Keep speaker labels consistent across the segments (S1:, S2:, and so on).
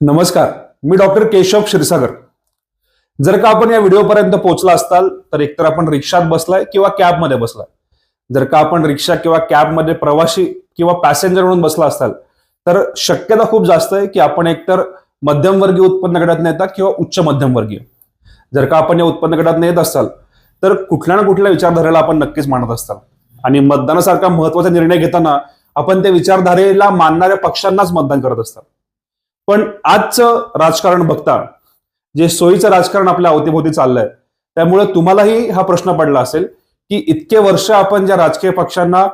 S1: नमस्कार मी डॉक्टर केशव क्षीरसागर. जर का आपण या व्हिडिओपर्यंत पोहोचला असताल तर एकतर आपण रिक्षात बसलाय किंवा कॅबमध्ये बसलाय. जर का आपण रिक्षा किंवा कॅबमध्ये प्रवासी किंवा पॅसेंजर म्हणून बसला असाल तर शक्यता खूप जास्त आहे की आपण एकतर मध्यमवर्गीय उत्पन्न गटात नेता किंवा उच्च मध्यमवर्गीय. जर का आपण या उत्पन्न गटात येत असाल तर कुठल्या ना कुठल्या विचारधारेला आपण नक्कीच मानत असताल. आणि मतदानासारखा महत्त्वाचा निर्णय घेताना आपण त्या विचारधारेला मानणाऱ्या पक्षांनाच मतदान करत असतात पण आजचं राजकारण बघता जे सोयीचं राजकारण आपल्या अवतीभोवती चाललंय त्यामुळे तुम्हालाही हा प्रश्न पडला असेल की इतके वर्ष आपण ज्या राजकीय पक्षांना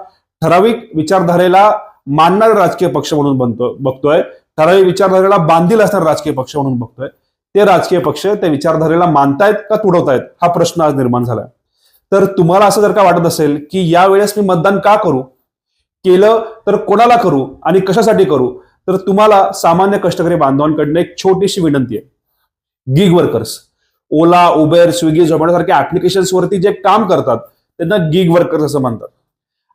S1: ठराविक विचारधारेला मानणारे राजकीय पक्ष म्हणून बनतो बघतोय ठराविक विचारधारेला बांधील असणारे राजकीय पक्ष म्हणून बघतोय ते राजकीय पक्ष त्या विचारधारेला मानतायत का तुडवतायत हा प्रश्न आज निर्माण झालाय. तर तुम्हाला असं जर का वाटत असेल की यावेळेस मी मतदान का करू केलं तर कोणाला करू आणि कशासाठी करू तर तुम्हाला सामान्य कष्टकरी बांधवांकडनं एक छोटीशी विनंती आहे. Gig workers Ola Uber Swiggy Zomato सारख्या ऍप्लिकेशन्स वरती जे काम करतात त्यांना गिग वर्कर्स असं म्हणतात.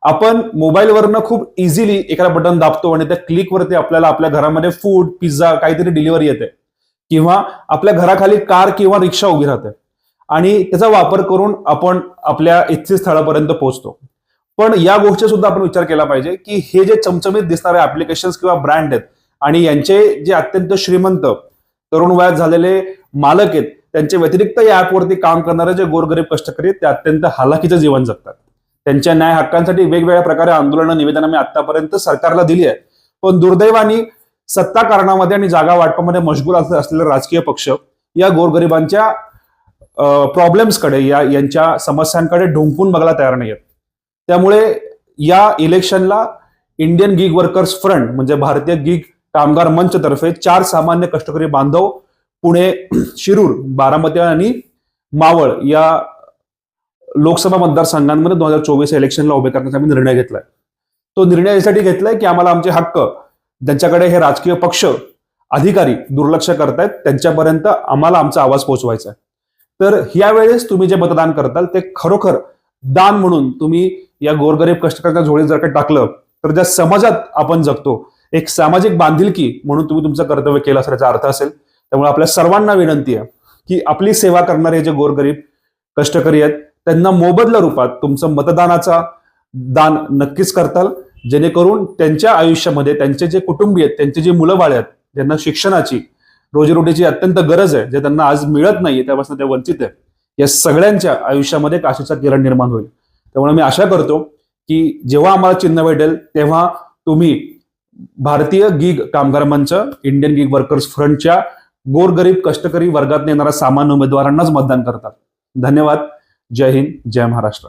S1: आपण मोबाईलवरनं खूप इझिली एखादा बटन दाबतो आणि त्या क्लिकवरती आपल्याला आपल्या घरामध्ये फूड पिझ्झा काहीतरी डिलिव्हरी येते. किंवा आपल्या घराखाली कार किंवा रिक्षा उभी राहते. आणि त्याचा वापर करून आपण आपल्या इच्छित स्थळापर्यंत पोहोचतो. पण या गोष्टी सुद्धा आपण विचार केला पाहिजे की हे जे चमचमीत दिसणारे ऍप्लिकेशन्स किंवा ब्रँड आहेत आणि यांचे जे अत्यंत श्रीमंत तरुण वयात झालेले मालक आहेत त्यांच्या व्यतिरिक्त या ऍपवरती काम करणारे जे गोरगरीब कष्टकरी आहेत ते अत्यंत हालाकीचं जीवन जगतात. त्यांच्या न्याय हक्कांसाठी वेगवेगळ्या प्रकारे आंदोलनं निवेदनं मी आतापर्यंत सरकारला दिली आहेत. पण दुर्दैवानी सत्ता कारणामध्ये आणि जागा वाटपामध्ये मशगूल असलेले राजकीय पक्ष या गोरगरिबांच्या प्रॉब्लेम्सकडे या यांच्या समस्यांकडे ढुंकून बघायला तयार नाही आहेत त्यामुळे या इलेक्शनला इंडियन गिग वर्कर्स फ्रंट म्हणजे भारतीय गिग कामगार मंच तर्फे चार सामान्य कष्टकरी बांधव पुणे शिरूर बारामती आणि मावळ या लोकसभा मतदारसंघांमध्ये दोन हजार चोवीस इलेक्शनला उभे करण्याचा आम्ही निर्णय घेतलाय. तो निर्णय यासाठी घेतलाय की आम्हाला आमचे हक्क ज्यांच्याकडे हे राजकीय पक्ष अधिकारी दुर्लक्ष करतायत त्यांच्यापर्यंत आम्हाला आमचा आवाज पोहोचवायचा आहे. तर यावेळेस तुम्ही जे मतदान करताल ते खरोखर दान म्हणून तुम्ही या गोरगरीब कष्टकऱ्यांच्या झोळीत जर का टाकलं तर ज्या समाजात आपण जगतो एक सामाजिक बांधिलकी म्हणून तुम्ही तुमचं कर्तव्य केलं असल्याचा अर्थ असेल. त्यामुळे आपल्या सर्वांना विनंती आहे की आपली सेवा करणारे जे गोरगरीब कष्टकरी आहेत त्यांना मोबदला रूपात तुमचं मतदानाचा दान नक्कीच करताल. जेणेकरून त्यांच्या आयुष्यामध्ये त्यांचे जे कुटुंबीय आहेत त्यांचे जे मुलं बाळे आहेत ज्यांना शिक्षणाची रोजीरोटीची अत्यंत गरज आहे जे त्यांना आज मिळत नाही त्यापासून ते वंचित आहे या सगळ्यांच्या आयुष्यामध्ये काशीचा किरण निर्माण होईल. त्यामुळे मी आशा करतो की जेव्हा आम्हाला चिन्ह भेटेल तेव्हा तुम्ही भारतीय गिग कामगार मंच इंडियन गिग वर्कर्स फ्रंटच्या गोरगरीब कष्टकरी वर्गात येणाऱ्या सामान्य उमेदवारांनाच मतदान करतात. धन्यवाद. जय हिंद. जय महाराष्ट्र.